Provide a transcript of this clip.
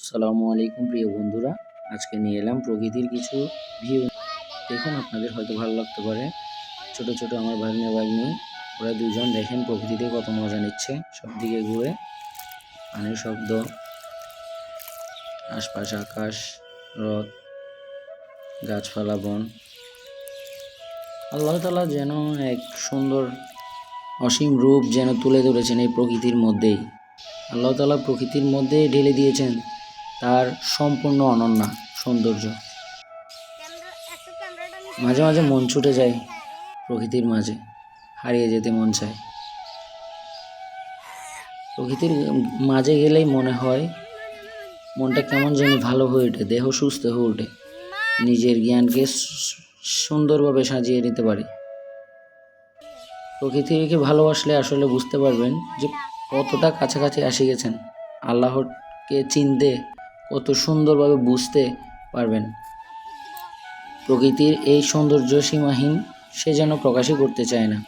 আসসালামু আলাইকুম প্রিয় বন্ধুরা। আজকে নিয়ে এলাম প্রকৃতির কিছু ভিউ দেখুন, আপনাদের হয়তো ভালো লাগতে পারে। ছোট ছোট আমার ভাগ্নে, ভাগ্নি, ওরা দুজন দেখেন প্রকৃতিতে কত মজা নিচ্ছে। সব দিকে ঘুরে পানির শব্দ, আশপাশ আকাশ, রথ, গাছপালা, বন। আল্লাহ তালা যেন এক সুন্দর অসীম রূপ যেন তুলে ধরেছেন এই প্রকৃতির মধ্যেই। আল্লাহ তালা প্রকৃতির মধ্যে ঢেলে দিয়েছেন। তার সম্পূর্ণ অনন্যা, সৌন্দর্য। মাঝে মাঝে মন ছুটে যায় প্রকৃতির মাঝে, হারিয়ে যেতে মন চায়। প্রকৃতির মাঝে গেলেই মনে হয়, মনটা কেমন জানি ভালো হয়ে ওঠে, দেহ সুস্থ হয়ে ওঠে। নিজের জ্ঞানকে সুন্দরভাবে সাজিয়ে নিতে পারি। প্রকৃতিকে ভালোবাসলে আসলে বুঝতে পারবেন যে কতটা কাছাকাছি আসে গেছেন আল্লাহকে চিনতে কত সুন্দরভাবে বুঝতে পারবেন। প্রকৃতির এই সৌন্দর্য সীমাহীন সে যেন প্রকাশই করতে চায় না।